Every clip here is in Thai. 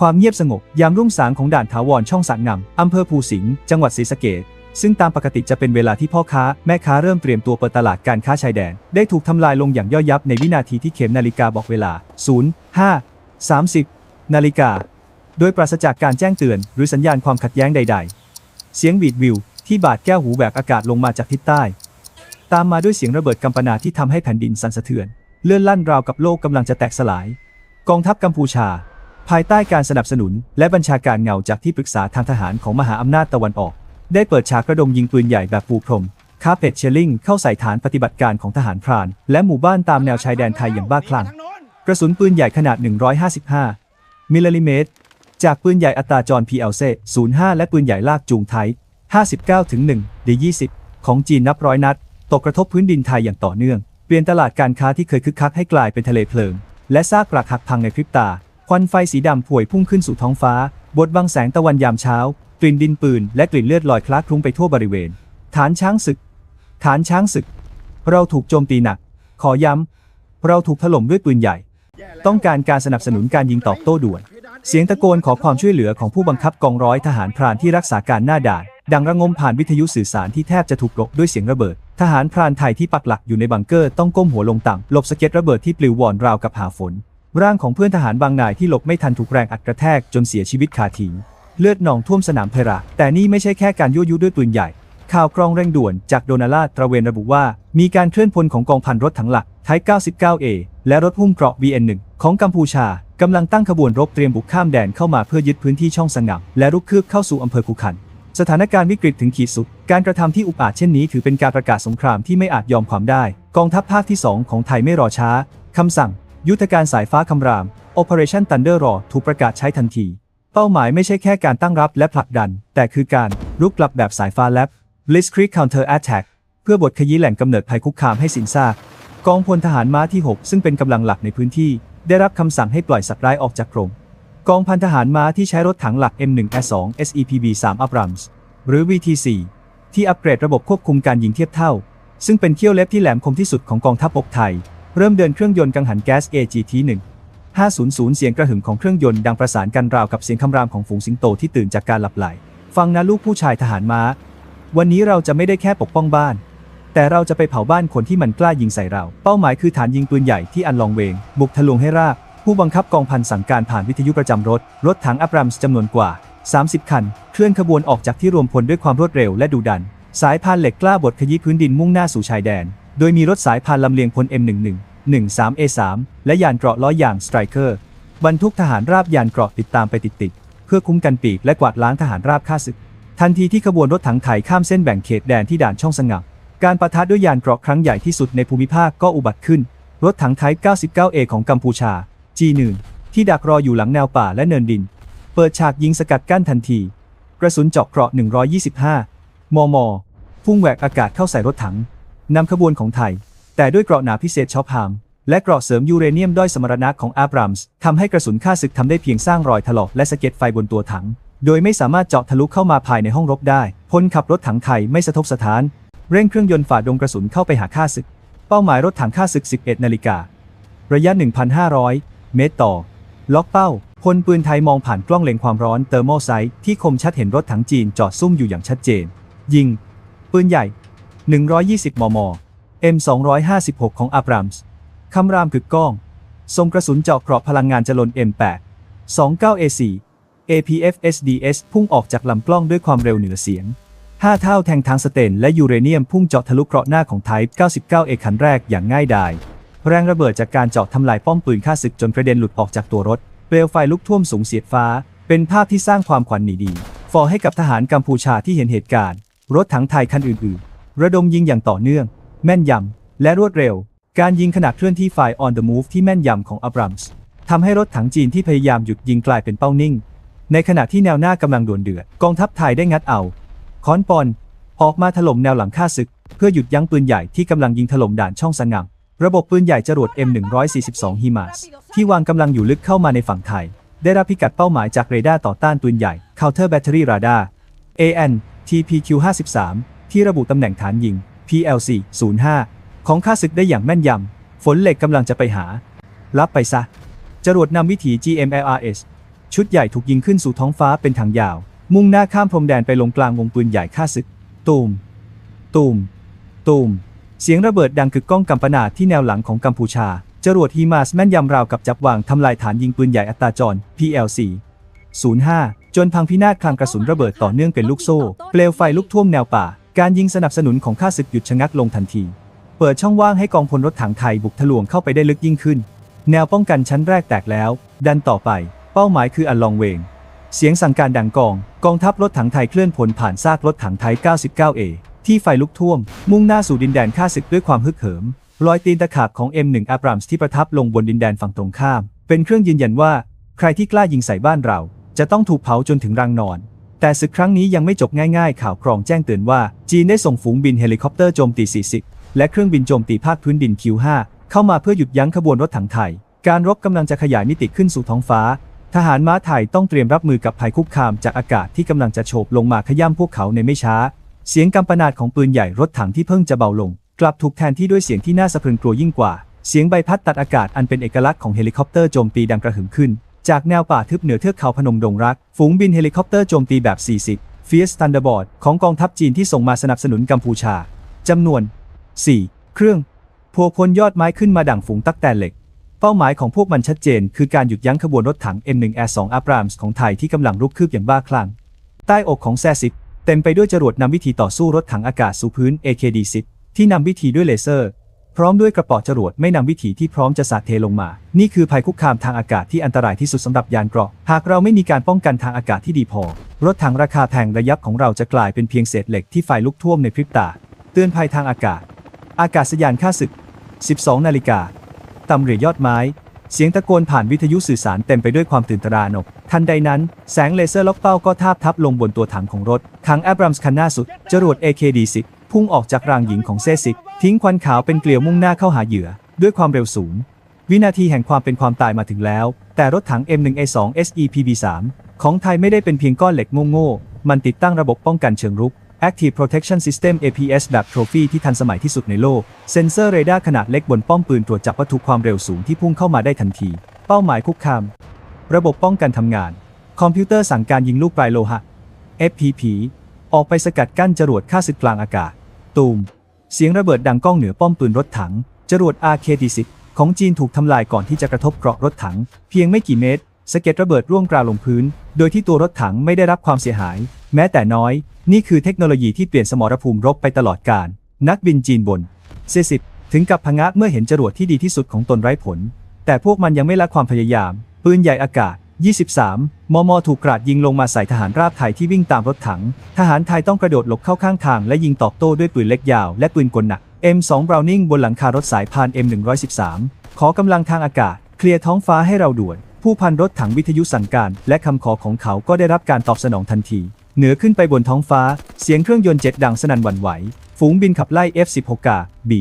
ความเงียบสงบยามรุ่งสางของด่านถาวรช่องสระงำอำเภอภูสิงห์จังหวัดศรีสะเกษซึ่งตามปกติจะเป็นเวลาที่พ่อค้า แม่ค้าเริ่มเตรียมตัวเปิดตลาดการค้าชายแดน ได้ถูกทำลายลงอย่างย่อยยับในวินาทีที่เข็มนาฬิกาบอกเวลา 0 5 30 นาฬิกา โดยปราศจากการแจ้งเตือน หรือสัญญาณความขัดแย้งใด ๆ เสียงบีดวิว ที่บาดแก้วหูแหวกอากาศลงมาจากทิศใต้ ตามมาด้วยเสียงระเบิดกำปนาที่ทำให้แผ่นดินสั่นสะเทือน เลื่อนลั่นราวกับโลกกำลังจะแตกสลาย กองทัพกัมพูชา ภายใต้การสนับสนุน และบัญชาการเงาจากที่ปรึกษาทางทหารของมหาอำนาจตะวันออก ได้เปิดฉากระดมยิงปืนใหญ่แบบปูพรมคาเป็ดเชลลิงเข้าใส่ฐานปฏิบัติการของทหารพราน และหมู่บ้านตามแนวชายแดนไทยอย่างบ้าคลั่งกระสุนปืนใหญ่ขนาด 155 มิลลิเมตร จากปืนใหญ่อัตราจร PLC 05 และปืนใหญ่ลากจูงไทย 59ถึง1 D20 ของจีนนับร้อยนัด ตกกระทบพื้นดินไทยอย่างต่อเนื่อง เปลี่ยนตลาดการค้าที่เคยคึกคักให้กลายเป็นทะเลเพลิง และซากปรักหักพังในพริบตา ควันไฟสีดำผวยพุ่งขึ้นสู่ท้องฟ้า บดบังแสงตะวันยามเช้า กลิ่นดินปืน และกลิ่นเลือดลอยคล้าคลุ้งไปทั่วบริเวณ ฐานช้างศึก ฐานช้างศึก เราถูกโจมตีหนัก ขอย้ำ เราถูกถล่มด้วยปืนใหญ่ ต้องการการสนับสนุนการยิงตอบโต้ด่วน เสียงตะโกนขอความช่วยเหลือของผู้บังคับกองร้อยทหารพรานที่รักษาการหน้าด่าน ดังระงมผ่านวิทยุสื่อสารที่แทบจะถูกกลบด้วยเสียงระเบิด ทหารพรานไทยที่ปักหลักอยู่ในบังเกอร์ต้องก้มหัวลงต่ำหลบสะเก็ดระเบิดที่ปลิวว่อนราวกับหาฝน ร่างของเพื่อนทหารบางนายที่หลบไม่ทันถูกแรงอัดกระแทกจนเสียชีวิตคาทีเลือดหนองท่วมสนามเพระแต่นี่ไม่ใช่แค่การยั่วยุด้วยปืนใหญ่ ข่าวกรองเร่งด่วนจากโดนาลาตระเวนระบุว่า มีการเคลื่อนพลของกองพันรถถังหลักไทย 99A และรถหุ้มเกราะ BN1 ของกัมพูชากำลังตั้งขบวนรบเตรียมบุกข้ามแดนเข้ามาเพื่อยึดพื้นที่ช่องสงับและรุกคืบเข้าสู่อำเภอคุขัน สถานการณ์วิกฤตถึงขีดสุด การกระทำที่อุกอาจเช่นนี้ถือเป็นการประกาศสงครามที่ไม่อาจยอมความได้ กองทัพภาคที่ 2 ของไทยไม่รอช้าคำสั่ง ยุทธการสายฟ้าคำราม Operation Thunder Raw ถูกประกาศใช้ทันที เป้าหมายไม่ใช่แค่การตั้งรับและผลักดัน แต่คือการรุกกลับแบบสายฟ้าแลบ Blitzkrieg Counter Attack เพื่อบทขยี้แหล่งกำเนิดภัยคุกคามให้สินซากกองพลทหารม้าที่ 6 ซึ่งเป็นกำลังหลักในพื้นที่ ได้รับคำสั่งให้ปล่อยสัตว์ร้ายออกจากกรงกองพันทหารม้าที่ใช้รถถังหลัก M1A2 SEPB 3 Abrams หรือ VT4 ที่อัปเกรดระบบควบคุมการยิงเทียบเท่า ซึ่งเป็นเขี้ยวเล็บที่แหลมคมที่สุดของกองทัพบกไทย เริ่มเดินเครื่องยนต์กังหันแก๊ส AGT1 500 เสียงกระหึ่มของเครื่องยนต์ดังประสานกันราวกับเสียงคำรามของฝูงสิงโตที่ตื่นจากการหลับไหล ฟังนะลูกผู้ชายทหารม้า วันนี้เราจะไม่ได้แค่ปกป้องบ้าน แต่เราจะไปเผาบ้านคนที่มันกล้ายิงใส่เรา เป้าหมายคือฐานยิงปืนใหญ่ที่อันลองเวง บุกทะลวงให้ราบ ผู้บังคับกองพันสั่งการผ่านวิทยุประจำรถ รถถังอับรัมส์จำนวนกว่า 30 คัน เคลื่อนขบวนออกจากที่รวมพลด้วยความรวดเร็วและดุดัน สายพานเหล็กกล้าบดขยี้พื้นดินมุ่งหน้าสู่ชายแดน โดยมีรถสายพานลำเลียงพล M11 13A3 และยานเกราะล้ออย่างสไตรเกอร์บรรทุกทหารราบยานเกราะติดตามไปติดๆเพื่อคุ้มกันปีกและกวาดล้างทหารราบฆ่าศึก ทันทีที่ขบวนรถถังไถข้ามเส้นแบ่งเขตแดนที่ด่านช่องสงับการประทะด้วยยานเกราะครั้งใหญ่ที่สุดในภูมิภาคก็อุบัติขึ้น รถถังไทป์ 99A ของกัมพูชา G1 ที่ดักรออยู่หลังแนวป่าและเนินดิน เปิดฉากยิงสกัดกั้นทันที กระสุนเจาะเกราะ 125 มม พุ่งแหวกอากาศเข้าใส่รถถัง นำขบวนของไทย แต่ด้วยเกราะหนาพิเศษช็อปฮาม และเกราะเสริมยูเรเนียมด้อยสมรรถนะของอาบรัมส์ทำให้กระสุนฆ่าศึกทำได้เพียงสร้างรอยถลอกและสะเก็ดไฟบนตัวถัง โดยไม่สามารถเจาะทะลุเข้ามาภายในห้องรบได้พลขับรถถังไทยไม่สะทกสะท้าน เร่งเครื่องยนต์ฝ่าดงกระสุนเข้าไปหาฆ่าศึก เป้าหมายรถถังฆ่าศึก 11 นาฬิการะยะ 1,500 เมตรต่อ ล็อกเป้า พลปืนไทยมองผ่านกล้องเล็งความร้อนเตอร์โมไซต์ที่คมชัดเห็นรถถังจีนจอดซุ่มอยู่อย่างชัดเจน ยิง ปืนใหญ่ 120 มม M256 ของอับรัมส์คำรามกึกก้อง ทรงกระสุนเจาะเกราะพลังงานจรน M8 29A4 APF SDS พุ่งออกจากลำกล้องด้วยความเร็วเหนือเสียง 5 เท่าแทงทางสเตนและยูเรเนียมพุ่งเจาะทะลุเกราะหน้าของไทป์ 99A คันแรกอย่างง่ายดาย แรงระเบิดจากการเจาะทำลายป้อมปืนฆ่าศึกจนกระเด็นหลุดออกจากตัวรถ เปลวไฟลุกท่วมสูงเสียดฟ้า เป็นภาพที่สร้างความขวัญหนีดี ฟอให้กับทหารกัมพูชาที่เห็นเหตุการณ์ รถถังไทยคันอื่นๆ ระดมยิงอย่างต่อเนื่อง แม่นยำ และรวดเร็ว การยิงขณะเคลื่อนที่ไฟ on the move ที่แม่นยำของอับรัมส์ทำให้รถถังจีนที่พยายามหยุดยิงกลายเป็นเป้านิ่ง ในขณะที่แนวหน้ากำลังดวลเดือดกองทัพไทยได้งัดเอาค้อนปอน ออกมาถล่มแนวหลังฆ่าศึก เพื่อหยุดยั้งปืนใหญ่ที่กำลังยิงถล่มด่านช่องสงัมระบบปืนใหญ่จรวด M142 ฮิมาสที่วางกำลังอยู่ลึกเข้ามาในฝั่งไทย ได้รับพิกัดเป้าหมายจากเรดาร์ต่อต้านปืนใหญ่ Counter Battery Radar AN TPQ 53 ที่ระบุตำแหน่งฐานยิง PLC 05 ของข้าศึกได้อย่างแม่นยำ ฝนเหล็กกำลังจะไปหา รับไปซะ จรวดนำวิถี GMLRS ชุดใหญ่ถูกยิงขึ้นสู่ท้องฟ้าเป็นทางยาว มุ่งหน้าข้ามพรมแดนไปลงกลางวงปืนใหญ่ฆ่าศึก ตูม ตูม ตูม เสียงระเบิดดังกึกก้องกำปนาที่แนวหลังของกัมพูชา จรวดฮีมาสแม่นยำราวกับจับวางทำลายฐานยิงปืนใหญ่อัตราจร PLC 05 จนพังพินาศคลังกระสุนระเบิดต่อเนื่องเป็นลูกโซ่ เปลวไฟลุกท่วมแนวป่า การยิงสนับสนุนของข้าศึกหยุดชะงักลงทันที เปิดช่องว่างให้กองพลรถถังไทยบุกทะลวงเข้าไปได้ลึกยิ่งขึ้น แนวป้องกันชั้นแรกแตกแล้ว ดันต่อไป เป้าหมายคืออัลลองเวง เสียงสั่งการดังกอง กองทัพรถถังไทยเคลื่อนพลผ่านซากรถถังไทย 99A ที่ไฟลุกท่วม มุ่งหน้าสู่ดินแดนข้าศึกด้วยความฮึกเหิม รอยตีนตะขาบของ M1 Abrams ที่ประทับลงบนดินแดนฝั่งตรงข้าม เป็นเครื่องยืนยันว่า ใครที่กล้ายิงใส่บ้านเรา จะต้องถูกเผาจนถึงรังนอน แต่ศึกครั้งนี้ยังไม่จบง่ายๆ ข่าวครองแจ้งเตือนว่า จีนได้ส่งฝูงบินเฮลิคอปเตอร์โจมตี 40 และเครื่องบินโจมตีภาคพื้นดิน Q5 เข้ามาเพื่อหยุดยั้งขบวนรถถังไทย การรบกำลังจะขยายมิติขึ้นสู่ท้องฟ้า ทหารม้าไทยต้องเตรียมรับมือกับภัยคุกคามจากอากาศที่กำลังจะโฉบลงมาขย่ำพวกเขาในไม่ช้า เสียงกำปนาตของปืนใหญ่รถถังที่เพิ่งจะเบาลง กลับถูกแทนที่ด้วยเสียงที่น่าสะพรึงกลัวยิ่งกว่า เสียงใบพัดตัดอากาศอันเป็นเอกลักษณ์ของเฮลิคอปเตอร์โจมตีดังกระหึ่มขึ้น จากแนวป่าทึบเหนือเทือกเขาพนมดงรัก ฝูงบินเฮลิคอปเตอร์โจมตีแบบ 40 Fierce Thunderbird ของกองทัพจีนที่ส่งมาสนับสนุนกัมพูชา จำนวน 4 เครื่องโพพลยอดไม้ขึ้นมาดั่งฝูงตักแตนเหล็ก เป้าหมายของพวกมันชัดเจน คือการหยุดยั้งขบวนรถถัง M1A2 Abrams ของไทยที่กำลังรุกคืบอย่างบ้าคลั่ง ใต้อกของแซซิปเต็มไปด้วยจรวดนำวิธีต่อสู้รถถังอากาศสู่พื้น AKD-10 ที่นำวิธีด้วยเลเซอร์ พร้อมด้วยกระป๋อจรวดไม่นำวิธีที่พร้อมจะสาดเทลงมา นี่คือภัยคุกคามทางอากาศที่อันตรายที่สุดสำหรับยานเกราะ หากเราไม่มีการป้องกันทางอากาศที่ดีพอ รถถังราคาแพงระยับของเราจะกลายเป็นเพียงเศษเหล็กที่ไฟลุกท่วมในพริบตา เตือนภัยทางอากาศ อากาศยานค่าศึก 12 นาฬิกาตำเรือยอดไม้ เสียงตะโกนผ่านวิทยุสื่อสารเต็มไปด้วยความตื่นตระหนก ทันใดนั้น แสงเลเซอร์ล็อกเป้าก็ทาบทับลงบนตัวถังของรถ ถังแอบรัมส์คันหน้าสุด จรวด AKD-10 พุ่งออกจากรางหญิงของเซซิก ทิ้งควันขาวเป็นเกลียวมุ่งหน้าเข้าหาเหยื่อ ด้วยความเร็วสูง วินาทีแห่งความเป็นความตายมาถึงแล้ว แต่รถถัง M1A2 SEPB3 ของไทยไม่ได้เป็นเพียงก้อนเหล็กโง่ๆมันติดตั้งระบบป้องกันเชิงรุก Active Protection System APS แบบ Trophy ที่ทันสมัยที่สุดในโลก เซ็นเซอร์เรดาร์ขนาดเล็กบนป้อมปืนตรวจจับวัตถุความเร็วสูงที่พุ่งเข้ามาได้ทันที เป้าหมายคุกคาม ระบบป้องกันทำงาน คอมพิวเตอร์สั่งการยิงลูกปลายโลหะ FPP ออกไปสกัดกั้นจรวดฆ่าศึกกลางอากาศ ตูม เสียงระเบิดดังก้องเหนือป้อมปืนรถถัง จรวด RKT-10 ของจีนถูกทำลายก่อนที่จะกระทบเกราะรถถัง เพียงไม่กี่เมตรสะเก็ดระเบิดร่วงกราวลงพื้น โดยที่ตัวรถถังไม่ได้รับความเสียหาย แม้แต่น้อย นี่คือเทคโนโลยีที่เปลี่ยนสมรภูมิรบไปตลอดกาลนักบินจีนบนเซสิบถึงกับพงะเมื่อเห็นจรวดที่ดีที่สุดของตนไร้ผล แต่พวกมันยังไม่ละความพยายาม ปืนใหญ่อากาศ 23 มม ถูกกราดยิงลงมาใส่ทหารราบไทยที่วิ่งตามรถถัง ทหารไทยต้องกระโดดหลบเข้าข้างทางและยิงตอบโต้ด้วยปืนเล็กยาวและปืนกลหนัก M2 Browning บนหลังคารถสายพาน M113 ขอกำลังทางอากาศ เคลียร์ท้องฟ้าให้เราด่วน ผู้พันรถถังวิทยุสั่งการ และคำขอของเขาก็ได้รับการตอบสนองทันที เหนือขึ้นไปบนท้องฟ้า เสียงเครื่องยนต์เจ็ตดังสนั่นหวั่นไหว ฝูงบินขับไล่ F-16 กา B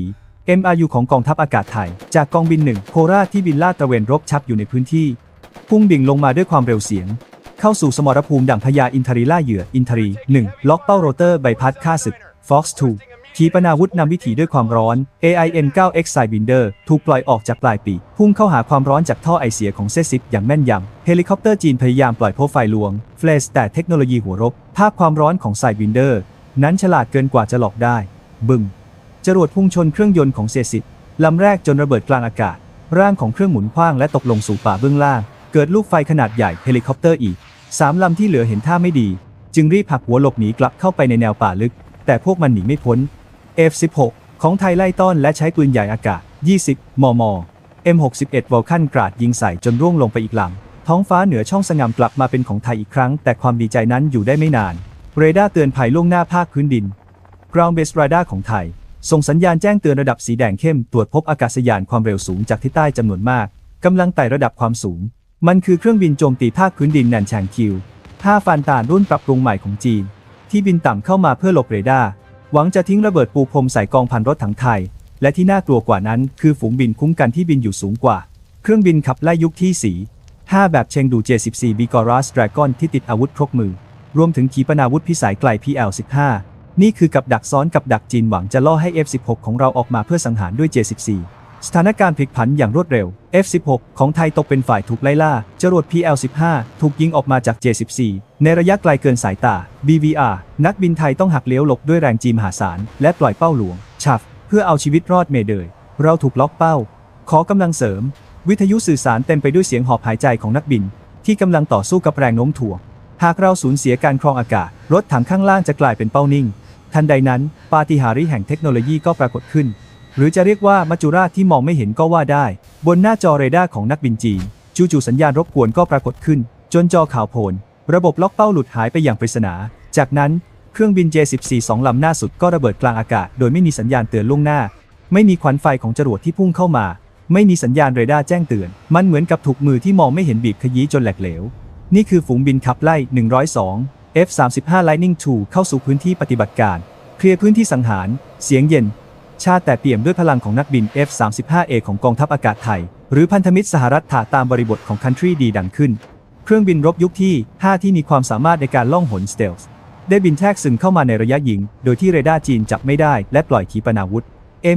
MRU ของกองทัพอากาศไทย จากกองบินหนึ่งโคราชที่บินลาดตระเวนรบชับอยู่ในพื้นที่ พุ่งดิ่งลงมาด้วยความเร็วเสียง เข้าสู่สมรภูมิดั่งพญาอินทรีล่าเหยื่ออินทรี 1 ล็อกเป้าโรเตอร์ใบพัดฆ่าศึก Fox 2ขีปนาวุธนำวิถีด้วยความร้อน AIM 9X Sidewinder ถูกปล่อยออกจากปลายปีกพุ่งเข้าหาความร้อนจากท่อไอเสียของเซซิปอย่างแม่นยำ เฮลิคอปเตอร์จีนพยายามปล่อยโพไฟลวง เฟลสแต่เทคโนโลยีหัวรบ ภาพความร้อนของ Sidewinder นั้นฉลาดเกินกว่าจะหลอกได้ บึ้งจรวดพุ่งชนเครื่องยนต์ของเซซิปลำแรกจนระเบิดกลางอากาศ ร่างของเครื่องหมุนคว้างและตกลงสู่ป่าเบื้องล่าง เกิดลูกไฟขนาดใหญ่เฮลิคอปเตอร์อีกสามลำที่เหลือเห็นท่าไม่ดี จึงรีบหักหัวหลบหนีกลับเข้าไปในแนวป่าลึก แต่พวกมันหนีไม่พ้น F16 ของไทยไล่ต้อนและใช้ปืนใหญ่อากาศ 20 มม M61 วอลคันกราดยิงใส่จนร่วงลงไปอีกลำท้องฟ้าเหนือช่องสงามกลับมาเป็นของไทยอีกครั้ง แต่ความดีใจนั้นอยู่ได้ไม่นาน เรดาร์เตือนภัยล่วงหน้าภาคพื้นดิน Ground Based Radar ของไทย ส่งสัญญาณแจ้งเตือนระดับสีแดงเข้ม ตรวจพบอากาศยานความเร็วสูงจากทิศใต้จำนวนมากกำลังไต่ระดับความสูง มันคือเครื่องบินโจมตีภาคพื้นดินแนนแชงคิว5ฟันตานรุ่นปรับปรุงใหม่ของจีน ที่บินต่ำเข้ามาเพื่อหลบเรดาร์หวังจะทิ้งระเบิดปูพรมใส่กองพันรถถังไทย และที่น่ากลัวกว่านั้นคือฝูงบินคุ้มกันที่บินอยู่สูงกว่า เครื่องบินขับไล่ยุคที่ 4 5 แบบเชงดู J14 b g o r a s Dragon ที่ติดอาวุธครบมือ รวมถึงขีปนาวุธพิสัยไกล PL15 นี่คือกับดักซ้อนกับดักจีนหวังจะล่อให้ F16 ของเราออกมาเพื่อสังหารด้วย J14 สถานการณ์พลิกผันอย่างรวดเร็ว F-16 ของไทยตกเป็นฝ่ายถูกไล่ล่า จรวด PL-15 ถูกยิงออกมาจาก J-14 ในระยะไกลเกินสายตา BVR นักบินไทยต้องหักเลี้ยวหลบด้วยแรงจีมหาศาล และปล่อยเป้าหลวง ชัฟเพื่อเอาชีวิตรอดเมเดย เราถูกล็อกเป้า ขอกำลังเสริม วิทยุสื่อสารเต็มไปด้วยเสียงหอบหายใจของนักบิน ที่กำลังต่อสู้กับแรงโน้มถ่วง หากเราสูญเสียการครองอากาศ รถถังข้างล่างจะกลายเป็นเป้านิ่ง ทันใดนั้น ปาฏิหาริย์แห่งเทคโนโลยีก็ปรากฏขึ้น หรือจะเรียกว่ามัจจุราชที่มองไม่เห็นก็ว่าได้ บนหน้าจอเรดาร์ของนักบินจีนจู่ๆสัญญาณรบกวนก็ปรากฏขึ้น จนจอข่าวโพลนระบบล็อกเป้าหลุดหายไปอย่างปริศนา จากนั้นเครื่องบิน J14 สองลำหน้าสุดก็ระเบิดกลางอากาศ โดยไม่มีสัญญาณเตือนล่วงหน้า ไม่มีควันไฟของจรวดที่พุ่งเข้ามา ไม่มีสัญญาณเรดาร์แจ้งเตือน มันเหมือนกับถูกมือที่มองไม่เห็นบีบขยี้จนแหลกเหลว นี่คือฝูงบินขับไล่ 102 F-35 Lightning II เข้าสู่พื้นที่ปฏิบัติการ เคลียร์พื้นที่สังหาร เสียงเย็น ชาติแต่เปี่ยมด้วยพลังของนักบิน F-35A ของกองทัพอากาศไทย หรือพันธมิตรสหรัฐถาตามบริบทของ Country D ดังขึ้น เครื่องบินรบยุคที่ 5 ที่มีความสามารถในการล่องหนสเตลส์ได้บินแทรกซึมเข้ามาในระยะยิง โดยที่เรดาร์จีนจับไม่ได้และปล่อยขีปนาวุธ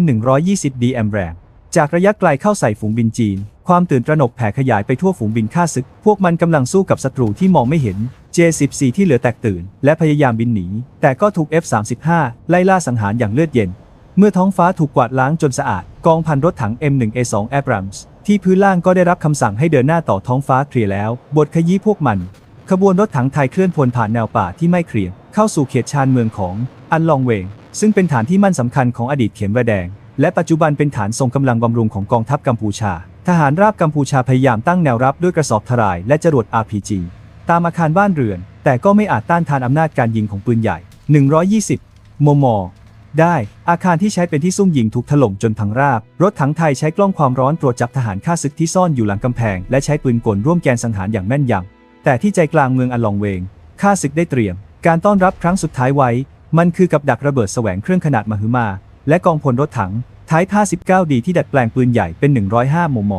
M120DM แรงจากระยะไกลเข้าใส่ฝูงบินจีน ความตื่นตระหนกแผ่ขยายไปทั่วฝูงบินฆ่าศึก พวกมันกำลังสู้กับศัตรูที่มองไม่เห็น J14 ที่เหลือแตกตื่น และพยายามบินหนี แต่ก็ถูก F35 ไล่ล่าสังหารอย่างเลือดเย็น เมื่อท้องฟ้าถูกกวาดล้างจนสะอาด กองพันรถถัง M1A2 Abrams ที่พื้นล่างก็ได้รับคำสั่งให้เดินหน้าต่อท้องฟ้าเคลียร์แล้ว บทขยี้พวกมัน ขบวนรถถังไทยเคลื่อนพลผ่านแนวป่าที่ไม่เคลียร์เข้าสู่เขตชานเมืองของอันลองเวง ซึ่งเป็นฐานที่มั่นสำคัญของอดีตเข็มระแดง และปัจจุบันเป็นฐานทรงกำลังบำรุงของกองทัพกัมพูชา ทหารราบกัมพูชาพยายามตั้งแนวรับด้วยกระสอบทรายและจรวด RPG ตามอาคารบ้านเรือน แต่ก็ไม่อาจต้านทานอำนาจการยิงของปืนใหญ่ 120 มม ได้ อาคารที่ใช้เป็นที่ซุ่มยิงถูกถล่มจนพังราบ รถถังไทยใช้กล้องความร้อนตรวจจับทหารฆ่าศึกที่ซ่อนอยู่หลังกำแพง และใช้ปืนกลร่วมแกนสังหารอย่างแม่นยำแต่ที่ใจกลางเมืองอันลองเวงฆ่าศึกได้เตรียม การต้อนรับครั้งสุดท้ายไว้ มันคือกับดักระเบิดแสวงเครื่องขนาดมหึมา และกองพลรถถังท้าย59ดีที่ดัดแปลงปืนใหญ่เป็น 105มม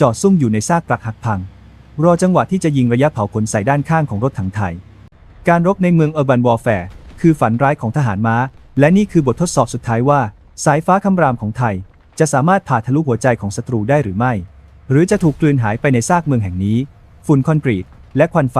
จอดซุ่มอยู่ในซากปรักหักพัง รอจังหวะที่จะยิงระยะเผาขนใส่ด้านข้างของรถถังไทย การรบในเมืองเออร์บันวอร์แฟร์คือฝันร้ายของทหารม้า และนี่คือบททดสอบสุดท้ายว่า สายฟ้าคำรามของไทย จะสามารถผ่าทะลุหัวใจของศัตรูได้หรือไม่ หรือจะถูกกลืนหายไปในซากเมืองแห่งนี้ ฝุ่นคอนกรีต และควันไฟ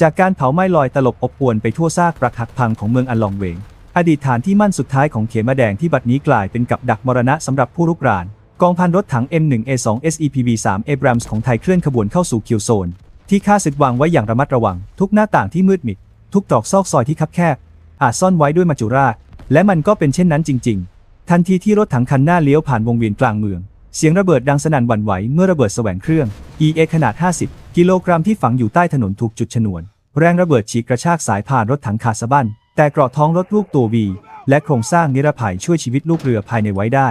จากการเผาไหม้ลอยตลบอบอวนไปทั่วซากปรักหักพังของเมืองอันลองเวง อดีตฐานที่มั่นสุดท้ายของเขมาแดงที่บัดนี้กลายเป็นกับดักมรณะสำหรับผู้รุกราน กองพันรถถัง M1A2 SEPV3 Abrams ของไทยเคลื่อนขบวนเข้าสู่คิวโซน ที่ข้าศึกวางไว้อย่างระมัดระวัง ทุกหน้าต่างที่มืดมิด ทุกตรอกซอกซอยที่คับแคบอาจซ่อนไว้ด้วยมัจจุราช และมันก็เป็นเช่นนั้นจริง ๆ ทันทีที่รถถังคันหน้าเลี้ยวผ่านวงเวียนกลางเมือง เสียงระเบิดดังสนั่นหวั่นไหวเมื่อระเบิดแสวงเครื่อง EA ขนาด 50 กิโลกรัมที่ฝังอยู่ใต้ถนนถูกจุดชนวน แรงระเบิดฉีกกระชากสายผ่านรถถังขาดสะบั้น แต่เกราะท้องรถลูกตัววีและโครงสร้างนิรภัยช่วยชีวิตลูกเรือภายในไว้ได้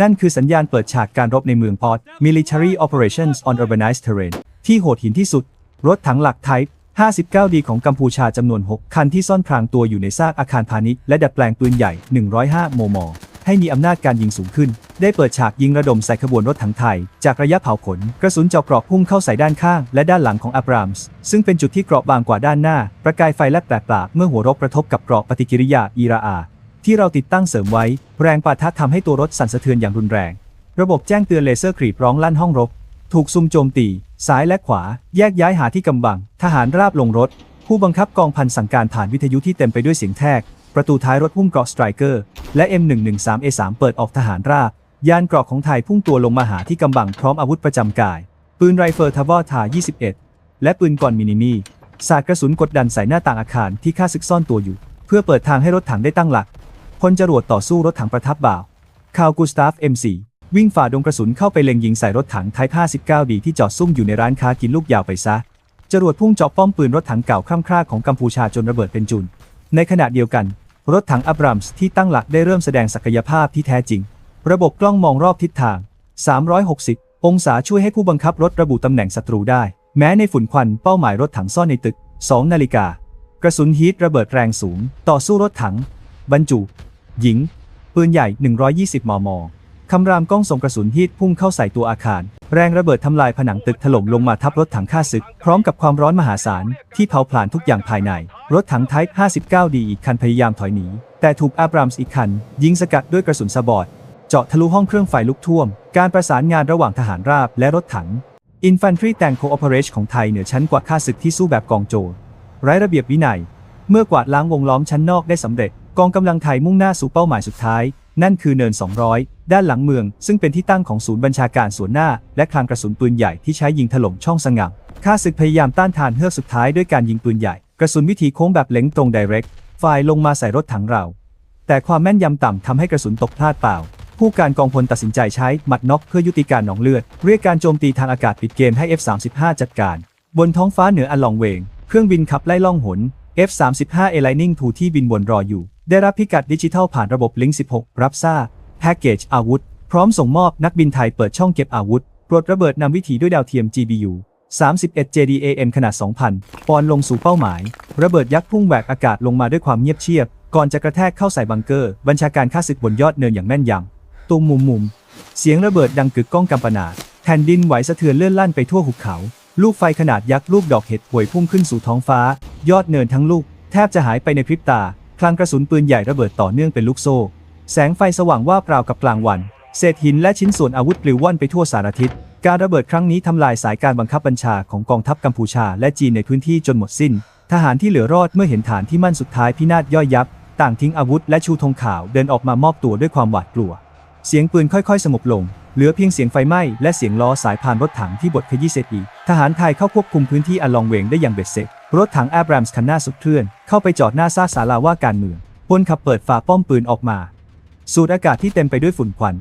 นั่นคือสัญญาณเปิดฉากการรบในเมืองพอร์ต Military Operations on Urbanized Terrain ที่โหดหินที่สุด รถถังหลักไทป์ 59 ดีของกัมพูชาจำนวน 6 คันที่ซ่อนพรางตัวอยู่ในซากอาคารพาณิชย์และดัดแปลงปืนใหญ่ 105 มม ให้มีอำนาจการยิงสูงขึ้น ได้เปิดฉากยิงระดมใส่ขบวนรถถังไทย จากระยะเผาขน กระสุนเจาะเกราะพุ่งเข้าใส่ด้านข้างและด้านหลังของอับรามส์ซึ่งเป็นจุดที่เกราะบางกว่าด้านหน้า ประกายไฟและแปลกปาเมื่อหัวรบกระทบกับเกราะปฏิกิริยาอีราอา ที่เราติดตั้งเสริมไว้ แรงปะทะทำให้ตัวรถสั่นสะเทือนอย่างรุนแรง ระบบแจ้งเตือนเลเซอร์กรีดร้องลั่นห้องรบ ถูกซุ่มโจมตี ซ้ายและขวา แยกย้ายหาที่กำบัง ทหารราบลงรถ ผู้บังคับกองพันสั่งการผ่านวิทยุที่เต็มไปด้วยเสียงแทก ประตูท้ายรถหุ้มเกราะสไตรเกอร์ และ M113A3 เปิดออกทหารราบ ยานเกราะของไทยพุ่งตัวลงมาหาที่กำบังพร้อมอาวุธประจำกาย ปืนไรเฟิลทาวอทา21 และปืนก่อนมินิมีสาดกระสุนกดดันใส่หน้าต่างอาคารที่ข้าศึกซ่อนตัวอยู่ เพื่อเปิดทางให้รถถังได้ตั้งหลักพลจรวดต่อสู้รถถังประทับบ่าวคาวกูสตาฟ M4 วิ่งฝ่าดงกระสุนเข้าไปเล็งยิงใส่รถถังไทป์59ดีที่จอดซุ่มอยู่ในร้านค้ากินลูกยาวไปซะ จรวดพุ่งเจาะป้อมปืนรถถังเก่าคร่ำคร่าของกัมพูชาจนระเบิดเป็นจุน ในขณะเดียวกัน รถถังอับรัมส์ที่ตั้งหลักได้เริ่มแสดงศักยภาพที่แท้จริง ระบบกล้องมองรอบทิศทาง 360 องศาช่วยให้ผู้บังคับรถระบุตำแหน่งศัตรูได้ แม้ในฝุ่นควันเป้าหมายรถถังซ่อนในตึก 2 นาฬิกา กระสุนฮีทระเบิดแรงสูง ต่อสู้รถถัง บรรจุ หญิง ปืนใหญ่ 120 มม คำรามกล้องส่งกระสุนฮีทพุ่งเข้าใส่ตัวอาคาร แรงระเบิดทำลายผนังตึกถล่มลงมาทับรถถังฆ่าศึก พร้อมกับความร้อนมหาศาล ที่เผาผลาญทุกอย่างภายใน รถถังไทป์59 ดีอีกคันพยายามถอยหนี แต่ถูกอาบรามส์อีกคัน ยิงสกัดด้วยกระสุนสบอด เจาะทะลุห้องเครื่องไฟลุกท่วม การประสานงานระหว่างทหารราบและรถถัง Infantry Tank Cooperation ของไทยเหนือชั้นกว่าค่าศึกที่สู้แบบกองโจรไร้ระเบียบวินัย เมื่อกวาดล้างวงล้อมชั้นนอกได้สำเร็จ กองกำลังไทยมุ่งหน้าสู่เป้าหมายสุดท้าย นั่นคือเนิน 200 ด้านหลังเมือง ซึ่งเป็นที่ตั้งของศูนย์บัญชาการส่วนหน้า และคลังกระสุนปืนใหญ่ที่ใช้ยิงถล่มช่องสงัมข้าศึกพยายามต้านทานเฮือกสุดท้ายด้วยการยิงปืนใหญ่ กระสุนวิธีโค้งแบบเล็งตรงไดเรกฝ่ายลงมาใส่รถถังเรา แต่ความแม่นยำต่ำทำให้กระสุนตกพลาดเปล่า ผู้การกองพลตัดสินใจใช้หมัดน็อกเพื่อยุติการหนองเลือด เรียกการโจมตีทางอากาศปิดเกมให้ F-35 จัดการ บนท้องฟ้าเหนืออันลองเวง เครื่องบินขับไล่ล่องหน F-35 A Lightning II ที่บินวนรออยู่ ได้รับพิกัดดิจิทัลผ่านระบบ Link 16 รับทราบแพ็กเกจอาวุธ พร้อมส่งมอบนักบินไทยเปิดช่องเก็บอาวุธปลดระเบิดนำวิถีด้วยดาวเทียม GBU 31 JDAM ขนาด 2,000 ปอนด์ลงสู่เป้าหมาย ระเบิดยักษ์พุ่งแหวกอากาศลงมาด้วยความเงียบเชียบ ก่อนจะกระแทกเข้าใส่บังเกอร์ บัญชาการข้าศึกบนยอดเนินอย่างแม่นยำตุ้มมุมมุม เสียงระเบิดดังกึกก้องกำปนาแผ่นดินไหวสะเทือนเลื่อนลั่นไปทั่วหุบเขา ลูกไฟขนาดยักษ์ลูกดอกเห็ดป่วยพุ่งขึ้นสู่ท้องฟ้า ยอดเนินทั้งลูก แทบจะหายไปในพริบตา คลังกระสุนปืนใหญ่ระเบิดต่อเนื่องเป็นลูกโซ่ แสงไฟสว่างว่าบราวกับกลางวัน เศษหินและชิ้นส่วนอาวุธปลิวว่อนไปทั่วสารทิศ การระเบิดครั้งนี้ทำลายสายการบังคับบัญชาของกองทัพกัมพูชาและจีนในพื้นที่จนหมดสิ้น ทหารที่เหลือรอดเมื่อเห็นฐานที่มั่นสุดท้ายพินาศย่อยยับ ต่างทิ้งอาวุธและชูธงขาวเดินออกมามอบตัวด้วยความหวาดกลัว เสียงปืนค่อยๆ สงบลง เหลือเพียงเสียงไฟไหม้และเสียงล้อสายพานรถถังที่บดขยี้เสร็จอีกทหารไทยเข้าควบคุมพื้นที่อันลองเวงได้อย่างเบ็ดเสร็จ รถถังแอบรามส์คันหน้าสุดเคลื่อน เข้าไปจอดหน้าซากศาลาว่าการเมืองพลขับเปิดฝาป้อมปืนออกมา สูดอากาศที่เต็มไปด้วยฝุ่นควัน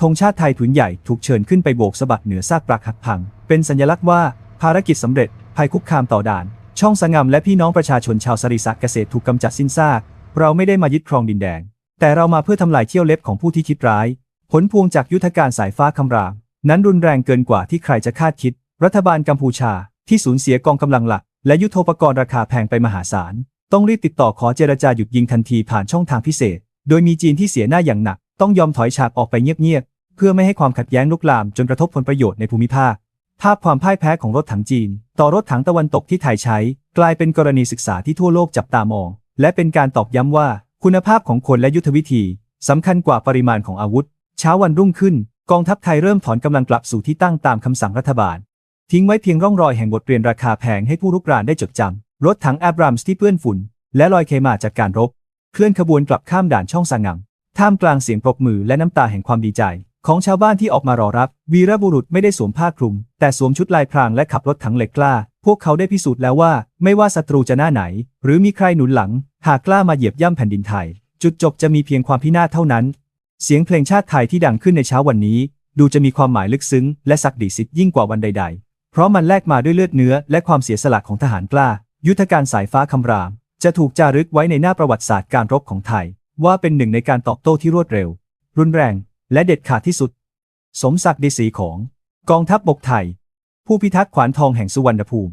ธงชาติไทยผืนใหญ่ถูกเชิญขึ้นไปโบกสะบัดเหนือซากปรักหักพัง เป็นสัญลักษณ์ว่าภารกิจสำเร็จ ภัยคุกคามต่อด่าน ช่องสงามและพี่น้องประชาชนชาวสริศักเกษตรถูกกำจัดสิ้นซาก เราไม่ได้มายึดครองดินแดน แต่เรามาเพื่อทำลายเที่ยวเล็บของผู้ที่คิดร้าย ผลพวงจากยุทธการสายฟ้าคำราม นั้นรุนแรงเกินกว่าที่ใครจะคาดคิด รัฐบาลกัมพูชาที่สูญเสียกองกำลังหลัก และยุทโธปกรณ์ราคาแพงไปมหาศาล ต้องรีบติดต่อขอเจรจาหยุดยิงทันทีผ่านช่องทางพิเศษ โดยมีจีนที่เสียหน้าอย่างหนัก ต้องยอมถอยฉากออกไปเงียบๆเพื่อไม่ให้ความขัดแย้งลุกลามจนกระทบผลประโยชน์ในภูมิภาค ภาพความพ่ายแพ้ของรถถังจีน ต่อรถถังตะวันตกที่ไทยใช้ กลายเป็นกรณีศึกษาที่ทั่วโลกจับตามอง และเป็นการตอกย้ำว่า คุณภาพของคนและยุทธวิธีสำคัญกว่าปริมาณของอาวุธ เช้าวันรุ่งขึ้น กองทัพไทยเริ่มถอนกำลังกลับสู่ที่ตั้งตามคำสั่งรัฐบาล ทิ้งไว้เพียงร่องรอยแห่งบทเรียนราคาแพงให้ผู้รุกรานได้จดจำรถถังแอบรามส์ที่เปื้อนฝุ่น และลอยเคมาจากการรบ เคลื่อนขบวนกลับข้ามด่านช่องสางงท่ามกลางเสียงปรบมือและน้ำตาแห่งความดีใจ ของชาวบ้านที่ออกมารอรับ วีรบุรุษไม่ได้สวมผ้าคลุม แต่สวมชุดลายพรางและขับรถถังเหล็กกล้า พวกเขาได้พิสูจน์แล้วว่า ไม่ว่าศัตรูจะหน้าไหน หรือมีใครหนุนหลัง หากกล้ามาเหยียบย่ำแผ่นดินไทย จุดจบจะมีเพียงความพินาศเท่านั้น เสียงเพลงชาติไทยที่ดังขึ้นในเช้าวันนี้ ดูจะมีความหมายลึกซึ้ง และศักดิ์สิทธิ์ยิ่งกว่าวันใด ๆ เพราะมันแลกมาด้วยเลือดเนื้อ และความเสียสละของทหารกล้า ยุทธการสายฟ้าคำราม จะถูกจารึกไว้ในหน้าประวัติศาสตร์การรบของไทย ว่าเป็นหนึ่งในการตอบโต้ที่รวดเร็ว รุนแรง และเด็ดขาดที่สุด สมศักดิ์ดีศรีของ กองทัพบบกไทย ผู้พิทักษ์ขวานทองแห่งสุวรรณภูมิ